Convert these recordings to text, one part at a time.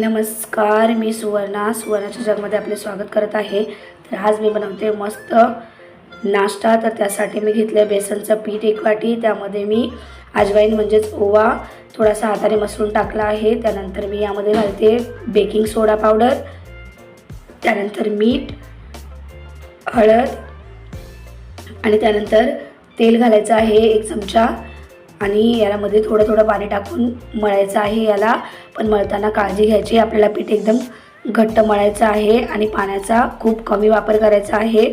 नमस्कार मी सुवर्णा. सुवर्णाच्या जगमध्ये आपले स्वागत करत आहे. तर आज मी बनवते मस्त नाश्ता. तर त्यासाठी मी घेतलं आहे बेसनचं पीठ एक वाटी. त्यामध्ये मी अजवाईन म्हणजेच ओवा थोडासा हाताने मसळून टाकला आहे. त्यानंतर मी यामध्ये घालते बेकिंग सोडा पावडर. त्यानंतर मीठ हळद आणि त्यानंतर तेल घालायचं आहे एक चमचा. आणि यामध्ये थोडं थोडं पाणी टाकून मळायचं आहे याला. पण मळताना काळजी घ्यायची. आपल्याला पीठ एकदम घट्ट मळायचं आहे आणि पाण्याचा खूप कमी वापर करायचा आहे.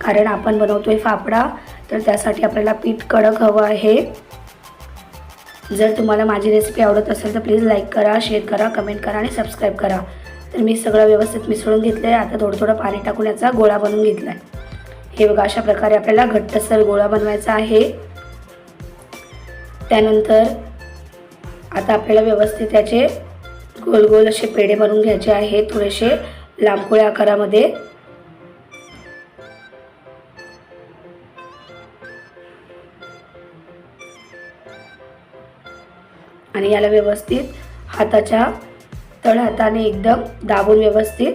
कारण आपण बनवतो आहे फाफडा तर त्यासाठी आपल्याला पीठ कडक हवं आहे. जर तुम्हाला माझी रेसिपी आवडत असेल तर प्लीज लाईक करा शेअर करा कमेंट करा आणि सबस्क्राईब करा. तर मी सगळं व्यवस्थित मिसळून घेतलं आहे आता थोडं थोडं पाणी टाकून याचा गोळा बनवून घेतला आहे हे बघा अशा प्रकारे आपल्याला घट्टसर गोळा बनवायचा आहे. त्यानंतर आता आपल्याला व्यवस्थित त्याचे गोल गोल असे पेढे बनवून घ्यायचे आहेत थोडेसे लांबकोळ्या आकारामध्ये. आणि याला व्यवस्थित हाताच्या तळहाताने एकदम दाबून व्यवस्थित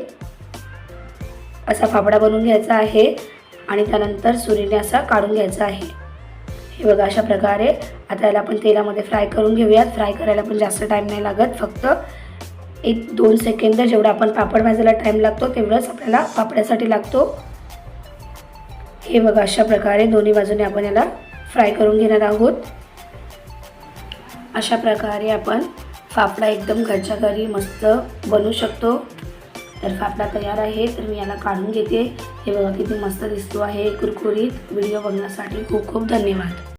असा फाफडा बनवून घ्यायचा आहे. आणि त्यानंतर सुरीने असा काढून घ्यायचा आहे. हे बघा अशा प्रकारे आता याला आपण तेलामध्ये फ्राय करून घेऊयात. फ्राय करायला पण जास्त टाईम नाही लागत. फक्त एक दोन सेकंद जेवढा आपण पापड भाजायला टाईम लागतो तेवढंच आपल्याला पापड्यासाठी लागतो. हे बघा अशा प्रकारे दोन्ही बाजूने आपण याला फ्राय करून घेणार आहोत. अशा प्रकारे आपण फाफडा एकदम घरच्या घरी मस्त बनवू शकतो. तर फाफडा तयार आहे तर मी याला काढून घेते. हे बघा किती मस्त दिसतो आहे. कुरकुरीत व्हिडिओ बघण्यासाठी खूप खूप धन्यवाद.